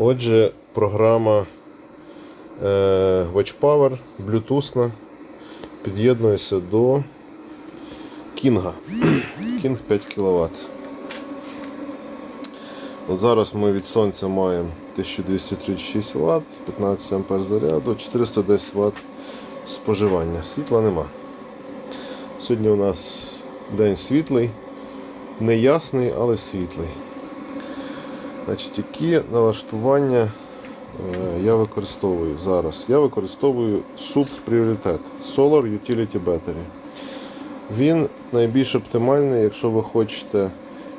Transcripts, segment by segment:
Отже, програма е, Watch Power під'єднується до Кінга. King 5 кВт. От зараз ми від сонця маємо 1236 Вт, 15 А заряду, 410 Вт споживання. Світла нема. Сьогодні у нас день світлий, не ясний, але світлий. Значить, які налаштування е, я використовую зараз? Я використовую SUB пріоритет Solar Utility Battery. Він найбільш оптимальний, якщо ви хочете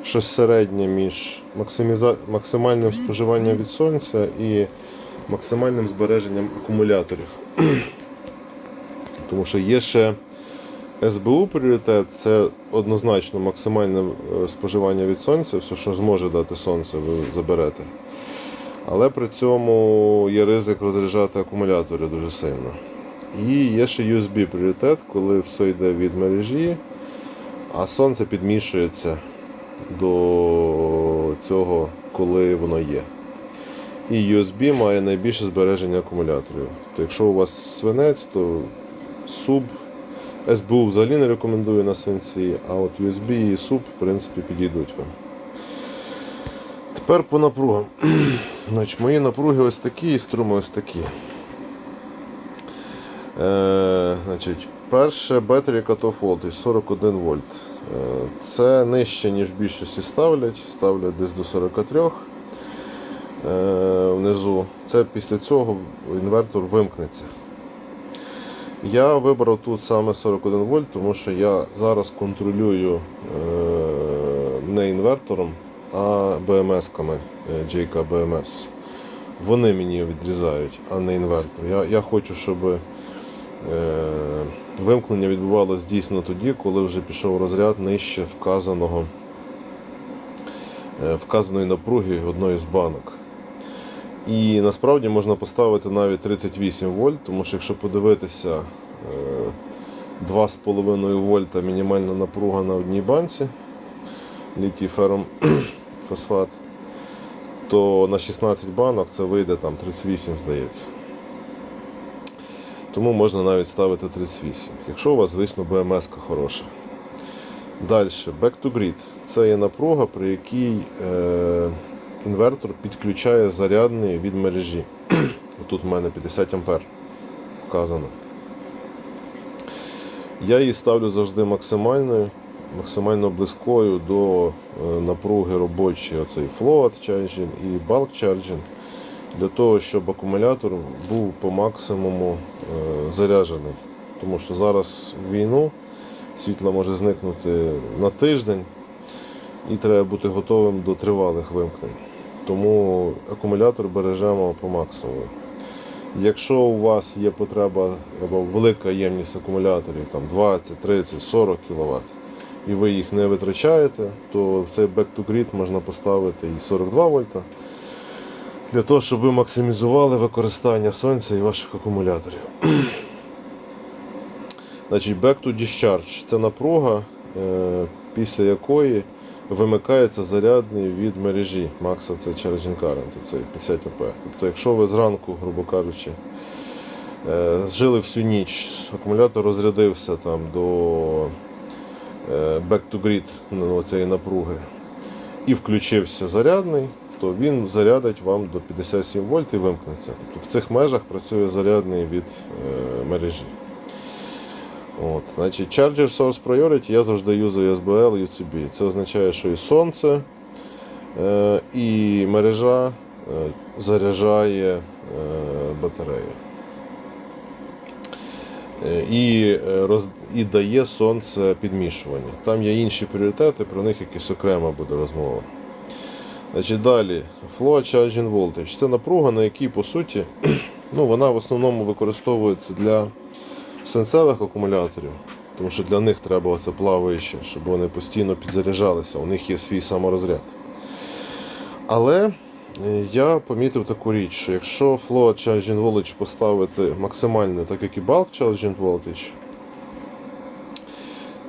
щось середнє між максиміза- максимальним споживанням від сонця і максимальним збереженням акумуляторів. Тому що є ще СБУ пріоритет це однозначно максимальне е, споживання від сонця, все, що зможе дати сонце, ви заберете. Але при цьому є ризик розряджати акумулятори дуже сильно. І є ще USB пріоритет, коли все йде від мережі, а сонце підмішується до цього, коли воно є. І USB має найбільше збереження акумуляторів. То якщо у вас свинець, то суб СБУ взагалі не рекомендую на свинці, а от USB і суб, в принципі, підійдуть вам. Тепер по напругам. Значить, мої напруги ось такі і струми ось такі. Е, значить, перше Battery Cutoff Voltage 41 вольт. Е, це нижче, ніж в більшості ставлять. Ставлять десь до 43 е, внизу. Це після цього інвертор вимкнеться. Я вибрав тут саме 41 вольт, тому що я зараз контролюю е, не інвертором, а BMS-ками е, JK BMS. Вони мені відрізають, а не інвертор. Я, я хочу, щоб е, вимкнення відбувалося дійсно тоді, коли вже пішов розряд нижче вказаного, е, вказаної напруги одної з банок. І насправді можна поставити навіть 38 вольт, тому що якщо подивитися е, 2,5 вольта мінімальна напруга на одній банці літій фером фосфат, то на 16 банок це вийде там 38, здається. Тому можна навіть ставити 38, якщо у вас, звісно, БМС хороша. Далі, back to grid. Це є напруга, при якій е, інвертор підключає зарядний від мережі. Тут в мене 50 ампер вказано. Я її ставлю завжди максимальною, максимально близькою до е, напруги робочої, оцей float charging і bulk charging, для того, щоб акумулятор був по максимуму е, заряджений. Тому що зараз війну світло може зникнути на тиждень і треба бути готовим до тривалих вимкнень. Тому акумулятор бережемо по максимуму. Якщо у вас є потреба або велика ємність акумуляторів, там 20, 30, 40 кВт, і ви їх не витрачаєте, то цей back to grid можна поставити і 42 вольта для того, щоб ви максимізували використання сонця і ваших акумуляторів. Значить, back to discharge це напруга, е, після якої вимикається зарядний від мережі. Макса це charging current, це 50 А. Тобто, якщо ви зранку, грубо кажучи, е, жили всю ніч, акумулятор розрядився там до е, back to grid ну, цієї напруги і включився зарядний, то він зарядить вам до 57 вольт і вимкнеться. Тобто в цих межах працює зарядний від е, мережі. От, значить, Charger Source Priority я завжди юзаю SBL UCB. Це означає, що і сонце, е, і мережа е, заряджає е, батарею. І, роз, і дає сонце підмішування. Там є інші пріоритети, про них якась окрема буде розмова. Значить, Далі, Flow Charging Voltage. Це напруга, на якій, по суті, ну, вона в основному використовується для свинцевих акумуляторів, тому що для них треба оце плаваюче, щоб вони постійно підзаряджалися, у них є свій саморозряд. Але е, я помітив таку річ, що якщо Flow Charging Voltage поставити максимально, так як і Bulk Charging Voltage,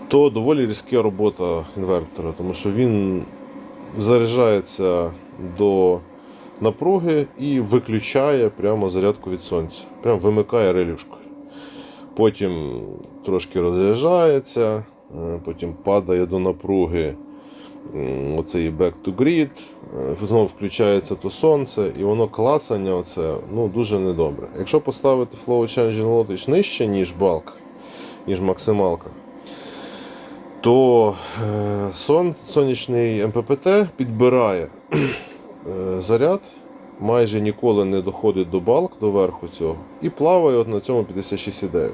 то доволі різка робота інвертора, тому що він заряджається до напруги і виключає прямо зарядку від сонця. Прямо вимикає релюшкою. Потім трошки розряджається, е, потім падає до напруги оцей back to grid, е, знову включається то сонце, і воно клацання оце, ну, дуже недобре. Якщо поставити flow changing voltage нижче, ніж балк, ніж максималка, то е, сон, сонячний МППТ підбирає заряд, майже ніколи не доходить до балк, до верху цього, і плаває от на цьому 56,9.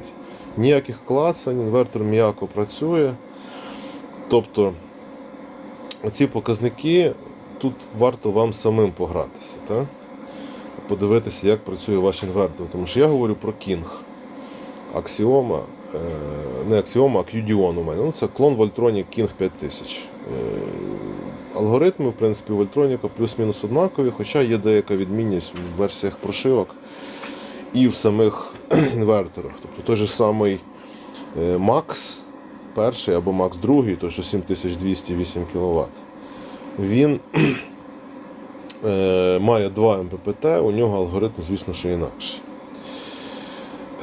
Ніяких клацань, інвертор м'яко працює. Тобто оці показники тут варто вам самим погратися. Так? Подивитися, як працює ваш інвертор. Тому що я говорю про King. Аксіома, е, не Аксіома, а QDion у мене. Ну, це клон Voltronic King 5000. Алгоритми, в принципі, у Voltronica плюс-мінус однакові, хоча є деяка відмінність в версіях прошивок і в самих інверторах. Тобто той же самий е, Max перший або Max другий, той що 7208 кВт. Він е, має 2 МППТ, у нього алгоритм, звісно, що інакший.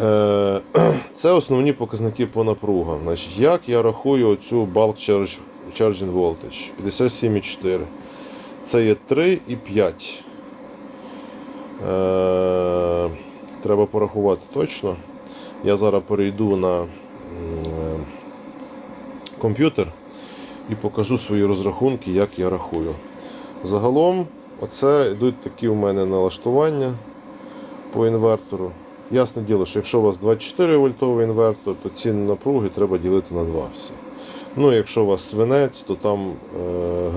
Е, Це основні показники по напругам. Значить, як я рахую цю bulk charge, charging voltage 57,4. Це є 3 і 5. Е, треба порахувати точно. Я зараз перейду на е, комп'ютер і покажу свої розрахунки, як я рахую. Загалом, оце йдуть такі у мене налаштування по інвертору. Ясне діло, що якщо у вас 24 вольтовий інвертор, то ці напруги треба ділити на 2 всі. Ну, якщо у вас свинець, то там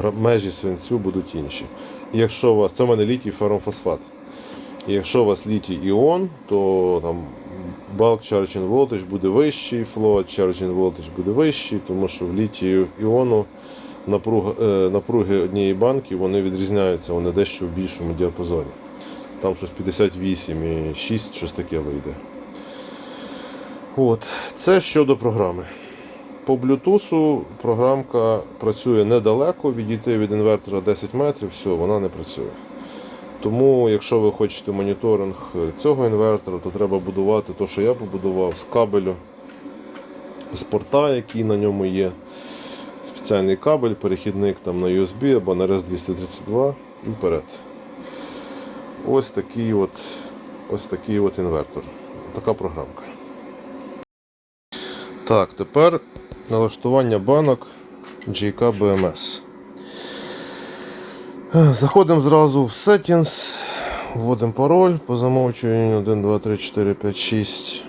е, межі свинцю будуть інші. Якщо у вас, це у мене літій ферромфосфат. Якщо у вас літій іон, то там bulk charging voltage буде вищий, flow charging voltage буде вищий, тому що в літію іону напруга, е, напруги однієї банки вони відрізняються, вони дещо в більшому діапазоні. Там щось 58 і 6, щось таке вийде. От. Це щодо програми. По Bluetooth програмка працює недалеко, відійти від інвертора 10 метрів, все, вона не працює. Тому, якщо ви хочете моніторинг цього інвертора, то треба будувати те, що я побудував з кабелю, з порта, який на ньому є. Спеціальний кабель, перехідник там на USB або на RS232 і вперед. Ось такий от, ось такий от інвертор. Така програмка. Так, тепер налаштування банок JK BMS. Заходимо зразу в Settings, вводимо пароль по замовчуванню 1, 2, 3, 4, 5, 6.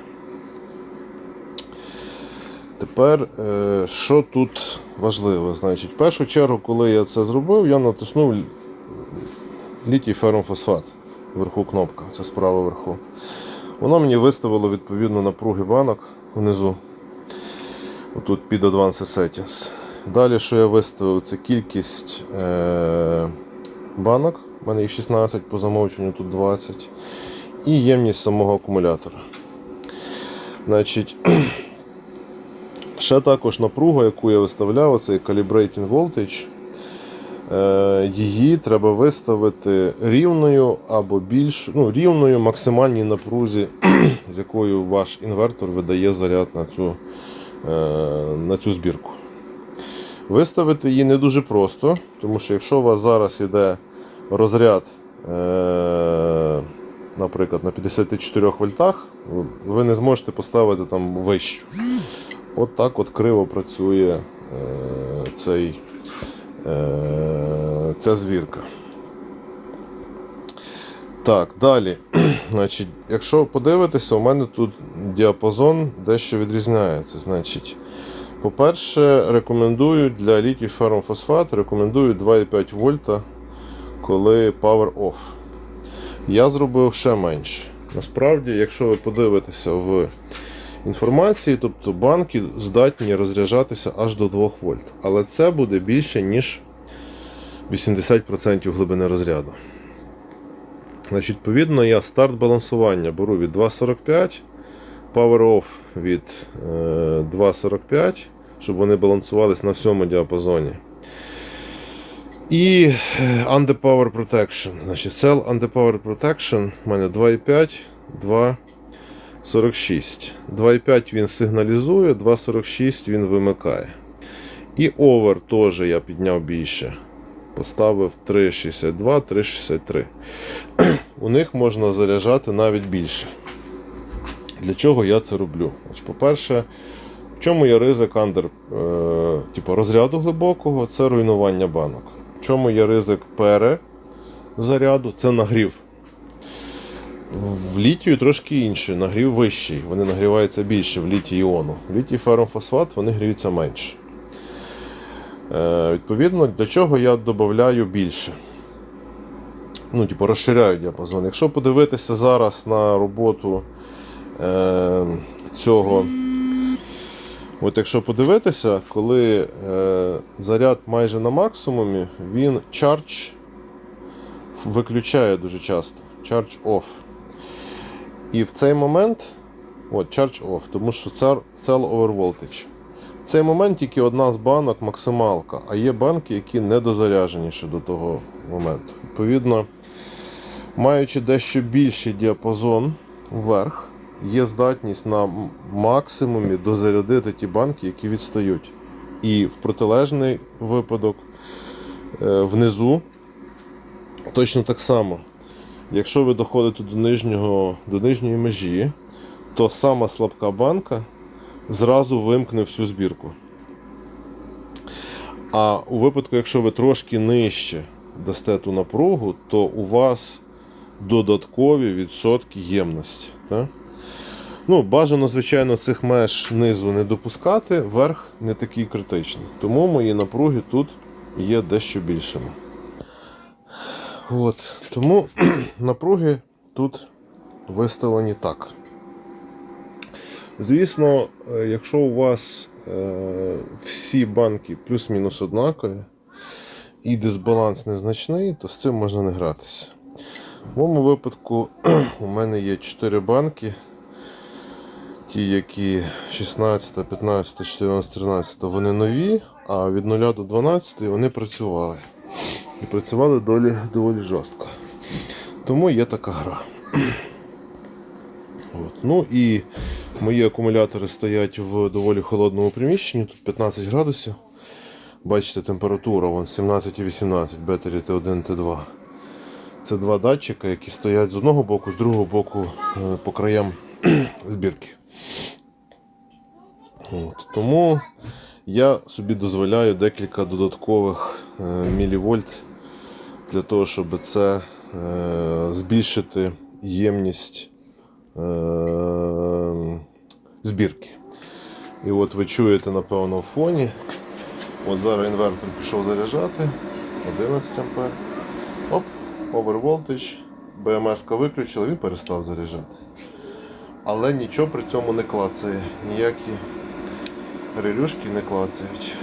Тепер, е, що тут важливо? Значить, в першу чергу, коли я це зробив, я натиснув літій ферромфосфат вверху кнопка, це справа вверху. Воно мені виставило відповідно напруги банок внизу. Отут під Advanced Settings. Далі, що я виставив, це кількість е- банок. У мене їх 16 по замовченню, тут 20. І ємність самого акумулятора. Значить, ще також напруга, яку я виставляв, це Calibrating Voltage. Е, Її треба виставити рівною або більш ну, рівною максимальній напрузі, з якою ваш інвертор видає заряд на цю, на цю збірку. Виставити її не дуже просто, тому що якщо у вас зараз йде розряд, е, наприклад, на 54 вольтах, ви не зможете поставити там вищу. От так от криво працює е, цей, е, ця звірка. Так, далі. Значить, якщо подивитися, у мене тут діапазон дещо відрізняється. Значить, по-перше, рекомендую для літій ферромфосфат, рекомендую 2,5 вольта, коли power off. Я зробив ще менше. Насправді, якщо ви подивитеся в інформації, тобто банки здатні розряджатися аж до 2 вольт. Але це буде більше, ніж 80% глибини розряду. Значить, Відповідно, я старт балансування беру від 2,45, Power Off від е, 2,45, щоб вони балансувались на всьому діапазоні. І е, Underpower Protection. Значить, Cell Underpower Protection у мене 2,5, 2,46. 2,5 він сигналізує, 2,46 він вимикає. І Over теж я підняв більше. Поставив 3,62, 3,63. У них можна заряджати навіть більше. Для чого я це роблю? По-перше, в чому є ризик андер, е, типу розряду глибокого це руйнування банок. В чому є ризик перезаряду це нагрів. В літію трошки інше, нагрів вищий. Вони нагріваються більше в літій іону. В літій ферромфосфат вони гріються менше. Е, відповідно, для чого я додаю більше. Ну, типу, розширяю діапазон. Якщо подивитися зараз на роботу е, цього. От якщо подивитися, коли е, заряд майже на максимумі, він charge виключає дуже часто. Charge off. І в цей момент, от charge off, тому що це cell over voltage. Цей момент тільки одна з банок максималка, а є банки, які недозаряжені ще до того моменту. Відповідно, маючи дещо більший діапазон вверх, є здатність на максимумі дозарядити ті банки, які відстають. І в протилежний випадок е, внизу точно так само. Якщо ви доходите до, нижнього, до нижньої межі, то сама слабка банка зразу вимкне всю збірку. А у випадку, якщо ви трошки нижче дасте ту напругу, то у вас додаткові відсотки ємності. Так? Ну, бажано, звичайно, цих меж низу не допускати, верх не такий критичний. Тому мої напруги тут є дещо більшими. От. Тому напруги тут виставлені так. Звісно, е, якщо у вас е, всі банки плюс-мінус однакові і дисбаланс незначний, то з цим можна не гратися. В моєму випадку у мене є 4 банки. Ті, які 16, 15, 14, 13, вони нові, а від 0 до 12 вони працювали. І працювали доволі, доволі жорстко. Тому є така гра. От. Ну і мої акумулятори стоять в доволі холодному приміщенні, тут 15 градусів. Бачите, температура вон 17 і 18, бетері Т1, Т2. Це два датчика, які стоять з одного боку, з другого боку е, по краям збірки. От. Тому я собі дозволяю декілька додаткових е, мілівольт для того, щоб це е, збільшити ємність збірки. І от ви чуєте, напевно, в фоні. От зараз інвертор пішов заряджати 11 А. Оп, over voltage. БМС виключили, він перестав заряджати. Але нічого при цьому не клацає. Ніякі релюшки не клацають.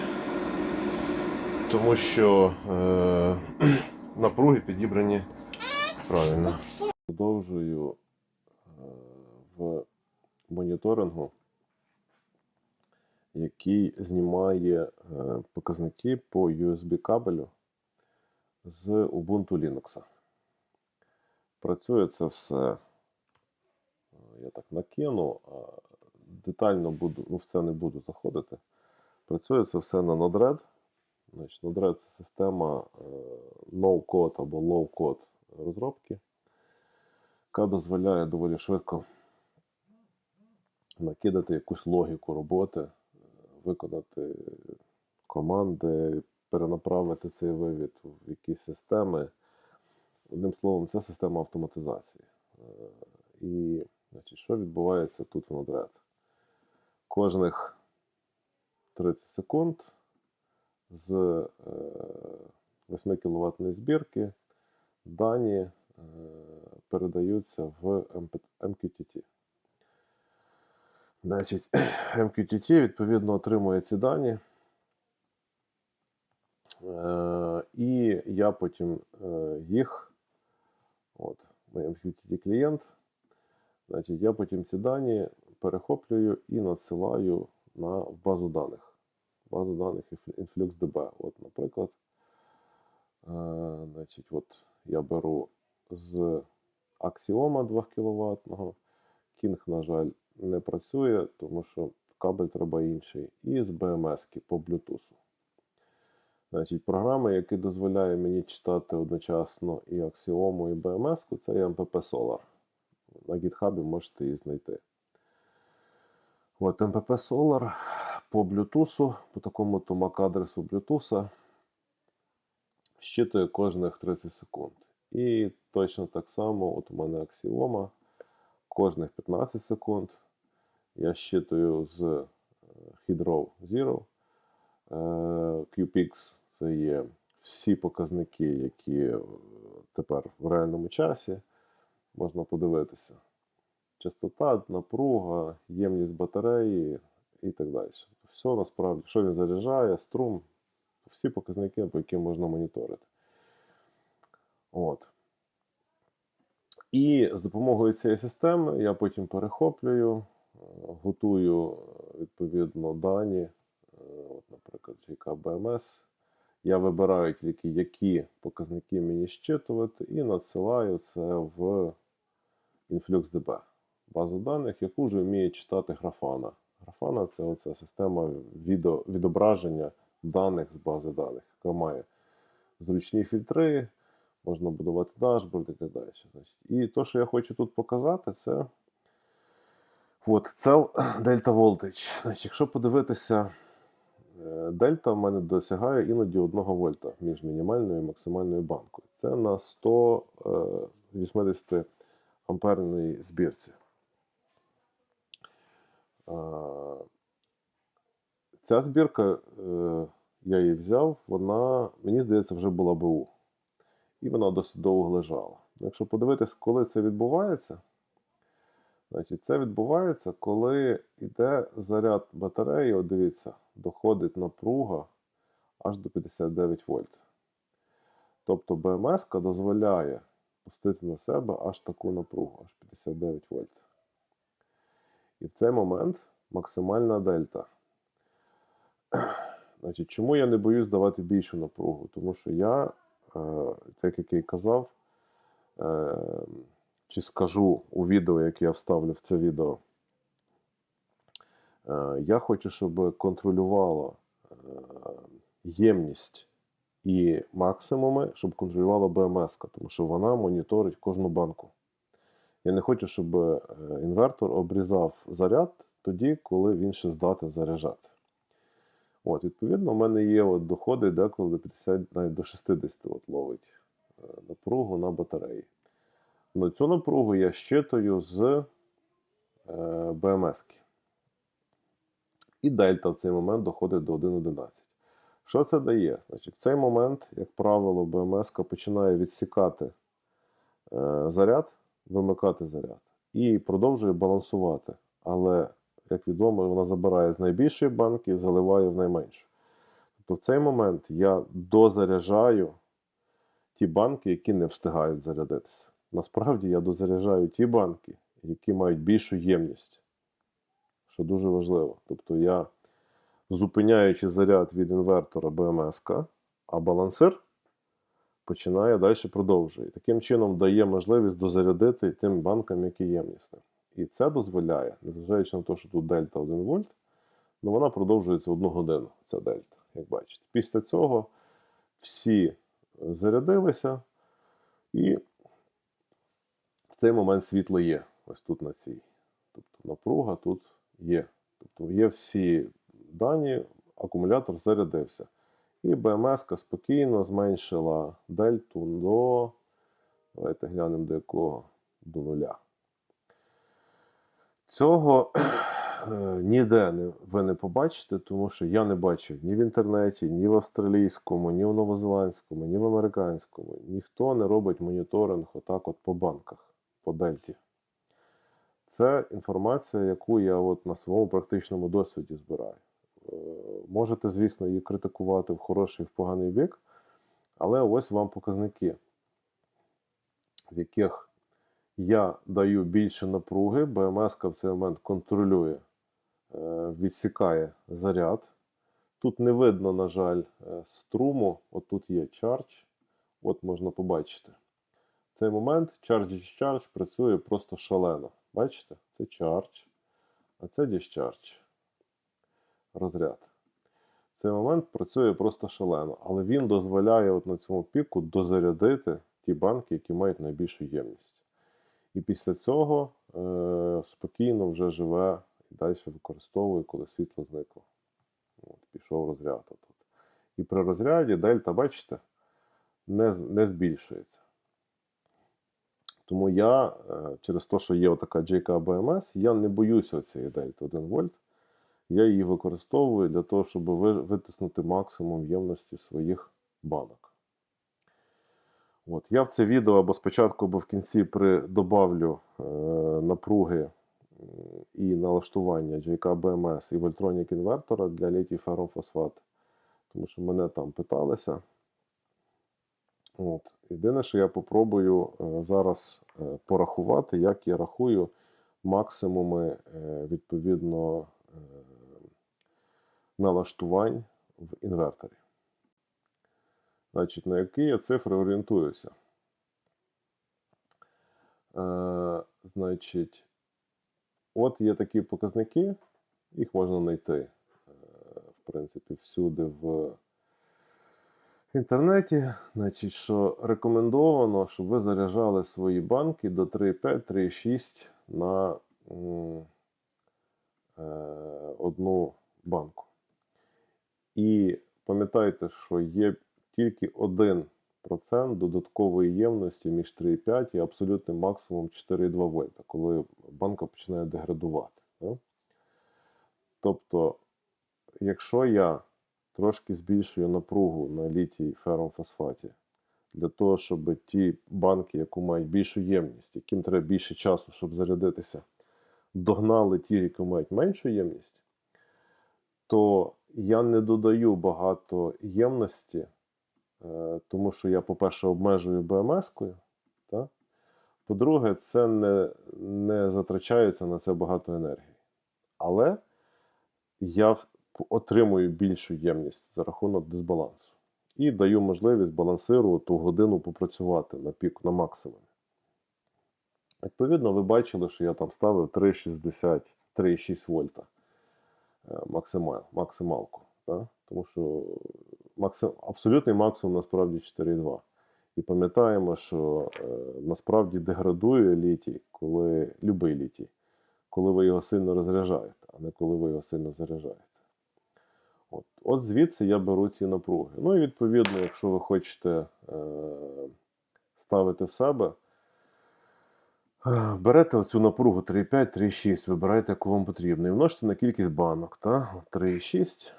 Тому що е, напруги підібрані правильно. Продовжую е, в моніторингу, який знімає е, показники по USB кабелю з Ubuntu Linux. Працює це все, е, я так накину, а детально буду, ну, в це не буду заходити. Працює це все на Node-RED. Значить, Node-RED це система е, no-code або low-code розробки, яка дозволяє доволі швидко накидати якусь логіку роботи, е, виконати команди, перенаправити цей вивід в якісь системи. Одним словом, це система автоматизації. Е, І значить, що відбувається тут в Node-RED? Кожних 30 секунд з е, 8 кВт збірки дані е, передаються в MQTT. Значить, MQTT відповідно отримує ці дані. Е, І я потім е, їх, от, мій MQTT клієнт, значить, я потім ці дані перехоплюю і надсилаю на базу даних. Базу даних InfluxDB. От, наприклад, Е, Значить, от я беру з аксіома 2 кВт. Кінг, на жаль, не працює, тому що кабель треба інший. І з BMS по Bluetooth. Значить, програма, яка дозволяє мені читати одночасно і аксіому, і BMS, це MPP Solar. На GitHub можете її знайти. От MPP Solar по Bluetooth, по такому то MAC-адресу Bluetooth, щитує кожних 30 секунд. І точно так само, от у мене аксіома, кожних 15 секунд я щитую з е, Hydro Zero. Е, QPix це є всі показники, які е, тепер в реальному часі можна подивитися. Частота, напруга, ємність батареї і так далі. Все насправді, що він заряджає, струм, всі показники, по яким можна моніторити. От. І з допомогою цієї системи я потім перехоплюю, е, готую е, відповідно дані, е, от, наприклад, JK BMS. Я вибираю тільки, які показники мені щитувати, і надсилаю це в InfluxDB, базу даних, яку вже вміє читати графана. Графана це оця система відео, відображення даних з бази даних, яка має зручні фільтри, можна будувати дашборд і так далі. І те, що я хочу тут показати, це от, Cell Delta Voltage. Якщо подивитися, е, дельта в мене досягає іноді 1 вольта між мінімальною і максимальною банкою. Це на 180 амперній збірці. Ця збірка, е, я її взяв, вона, мені здається, вже була БУ. І вона досить довго лежала. Якщо подивитись, коли це відбувається, значить це відбувається, коли йде заряд батареї, от дивіться, доходить напруга аж до 59 вольт. Тобто БМС дозволяє пустити на себе аж таку напругу, аж 59 вольт. І в цей момент максимальна дельта. Значить, Чому я не боюсь давати більшу напругу? Тому що я, е, так як я й казав, е, чи скажу у відео, яке я вставлю в це відео, е, я хочу, щоб контролювало е, ємність і максимуми, щоб контролювала БМС, тому що вона моніторить кожну банку. Я не хочу, щоб е, інвертор обрізав заряд тоді, коли він ще здатен заряджати. От, Відповідно, у мене є от доходи деколи до 50, навіть до 60 от ловить напругу на батареї. Но цю напругу я щитую з е. -ки. І дельта в цей момент доходить до 1,11. Що це дає? Значить, В цей момент, як правило, БМС починає відсікати е, заряд, вимикати заряд і продовжує балансувати. Але, як відомо, вона забирає з найбільшої банки і заливає в найменшу. Тобто в цей момент я дозаряджаю ті банки, які не встигають зарядитися. Насправді я дозаряджаю ті банки, які мають більшу ємність, що дуже важливо. Тобто я зупиняючи заряд від інвертора БМС, а балансир починає далі продовжує. Таким чином дає можливість дозарядити тим банкам, які ємнісні. І це дозволяє, незважаючи на те, що тут дельта 1 вольт, але вона продовжується одну годину, ця дельта, як бачите. Після цього всі зарядилися, і цей момент світло є. Ось тут на цій. Тобто напруга тут є. Тобто є всі дані, акумулятор зарядився. І БМС спокійно зменшила дельту до. Давайте глянемо до якого до нуля. Цього е, ніде ви не побачите, тому що я не бачив ні в інтернеті, ні в австралійському, ні в новозеландському, ні в американському. Ніхто не робить моніторинг отак от по банках, по дельті. Це інформація, яку я от на своєму практичному досвіді збираю. Е, Можете, звісно, її критикувати в хороший і в поганий бік, але ось вам показники, в яких я даю більше напруги, БМС в цей момент контролює, е, відсікає заряд. Тут не видно, на жаль, е, струму, отут є charge, От можна побачити. Цей момент Charge Discharge працює просто шалено. Бачите? Це Charge, а це Discharge. Розряд. Цей момент працює просто шалено, але він дозволяє от на цьому піку дозарядити ті банки, які мають найбільшу ємність. І після цього е, спокійно вже живе і далі використовує, коли світло зникло. От, пішов розряд тут. І при розряді дельта, бачите, не, не збільшується. Тому я, е, через те, що є така JK BMS, я не боюся цієї дельти 1 вольт. Я її використовую для того, щоб витиснути максимум ємності своїх банок. От. Я в це відео або спочатку, або в кінці при, добавлю е, напруги і налаштування JK BMS і Voltronic інвертора для літій ферромфосфат. Тому що мене там питалися. От. Єдине, що я попробую е, зараз е, порахувати, як я рахую максимуми е, відповідно налаштувань в інверторі. Значить, на які я цифри орієнтуюся? Е, значить, от є такі показники, їх можна знайти, в принципі, всюди в інтернеті. Значить, що рекомендовано, щоб ви заряджали свої банки до 3,5-3,6 на е, одну банку. І пам'ятайте, що є тільки 1% додаткової ємності між 3,5 і абсолютним максимум 4,2 вольта, коли банка починає деградувати. да. Тобто, якщо я трошки збільшую напругу на літій ферромфосфаті, для того, щоб ті банки, які мають більшу ємність, яким треба більше часу, щоб зарядитися, догнали ті, які мають меншу ємність, то я не додаю багато ємності, е, тому що я, по-перше, обмежую БМС-кою. По-друге, це не, не затрачається на це багато енергії. Але я отримую більшу ємність за рахунок дисбалансу. І даю можливість балансиру ту годину попрацювати на пік, на максимумі. Відповідно, ви бачили, що я там ставив 3,60, 3,6 вольта е, максимал, максималку. Да? Тому що максим, абсолютний максимум насправді 4,2. І пам'ятаємо, що е, насправді деградує літій, коли любий літій, коли ви його сильно розряджаєте, а не коли ви його сильно заряджаєте. От, от звідси я беру ці напруги. Ну і відповідно, якщо ви хочете е, ставити в себе, е, берете оцю напругу 3,5, 3,6, вибирайте, яку вам потрібно, і множите на кількість банок. 3,6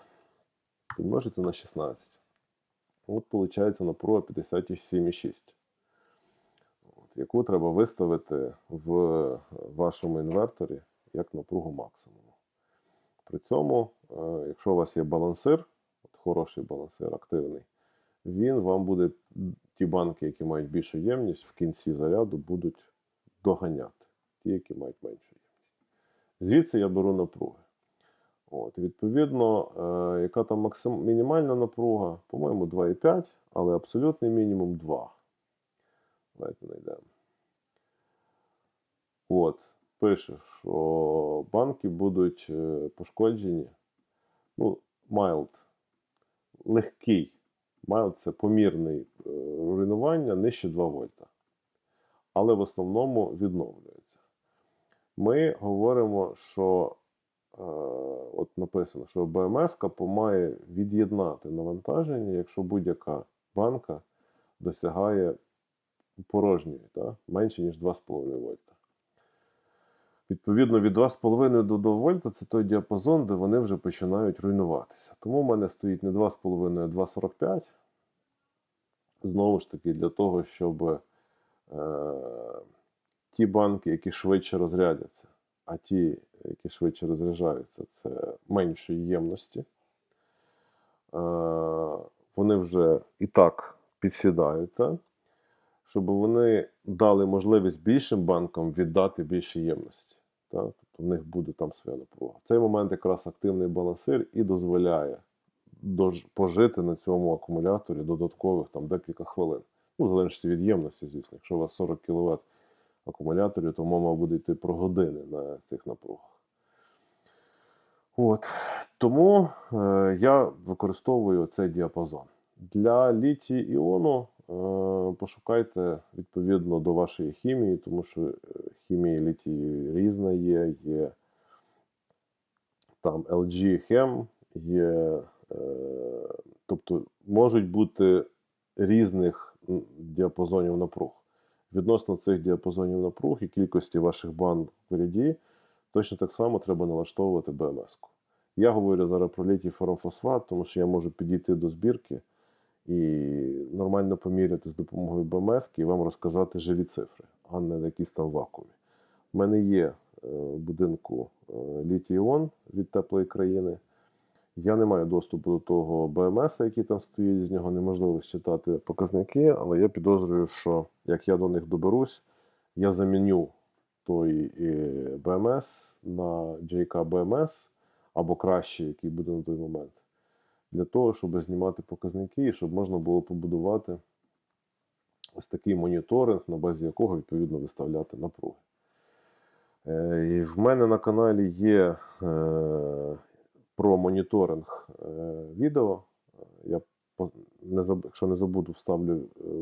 і множите на 16. От виходить напруга 57,6. Яку треба виставити в вашому інверторі як напругу максимуму. При цьому, е, якщо у вас є балансир, от хороший балансир, активний, він вам буде ті банки, які мають більшу ємність, в кінці заряду будуть доганяти, ті, які мають меншу ємність. Звідси я беру напруги. От, відповідно, е, яка там максим... мінімальна напруга, по-моєму, 2,5, але абсолютний мінімум 2. Давайте знайдемо. От, пише, що банки будуть е, пошкоджені. Ну, mild, легкий. Mild це помірний е, руйнування нижче 2 вольта. Але в основному відновлюється. Ми говоримо, що е, от написано, що БМС має від'єднати навантаження, якщо будь-яка банка досягає порожньої, та, менше, ніж 2,5 вольта. Відповідно, від 2,5 до 2 вольта це той діапазон, де вони вже починають руйнуватися. Тому в мене стоїть не 2,5, а 2,45. Знову ж таки, для того, щоб е, ті банки, які швидше розрядяться, а ті, які швидше розряджаються, це меншої ємності. Е, вони вже і так підсідають, та? щоб вони дали можливість більшим банкам віддати більше ємності. Та? Тобто в них буде там своя напруга. Цей момент якраз активний балансир і дозволяє пожити на цьому акумуляторі додаткових там, декілька хвилин. Ну, в залежності від ємності, звісно. Якщо у вас 40 кВт акумуляторів, то мова буде йти про години на цих напругах. От. Тому е, я використовую цей діапазон. Для літій іону пошукайте відповідно до вашої хімії, тому що е, хімія літію різна є, є там LG Chem, є, е, тобто можуть бути різних діапазонів напруг. Відносно цих діапазонів напруг і кількості ваших банд в ряді, точно так само треба налаштовувати БМС-ку. Я говорю зараз про літій фосфат, тому що я можу підійти до збірки і нормально поміряти з допомогою БМС і вам розказати живі цифри, а не якісь там вакуумі. У мене є е, в будинку е, літій-іон від теплої країни. Я не маю доступу до того БМС, який там стоїть, з нього неможливо считати показники, але я підозрюю, що як я до них доберусь, я заміню той е, БМС на JK BMS або краще, який буде на той момент, для того, щоб знімати показники і щоб можна було побудувати ось такий моніторинг, на базі якого відповідно виставляти напруги. Е, І в мене на каналі є е, про моніторинг е, відео. Я якщо не забуду, вставлю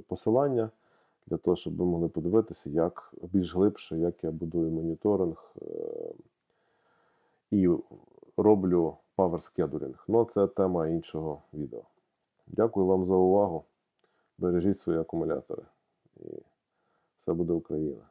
посилання для того, щоб ви могли подивитися, як більш глибше, як я будую моніторинг і роблю power scheduling. Ну, це тема іншого відео. Дякую вам за увагу. Бережіть свої акумулятори. І все буде Україна.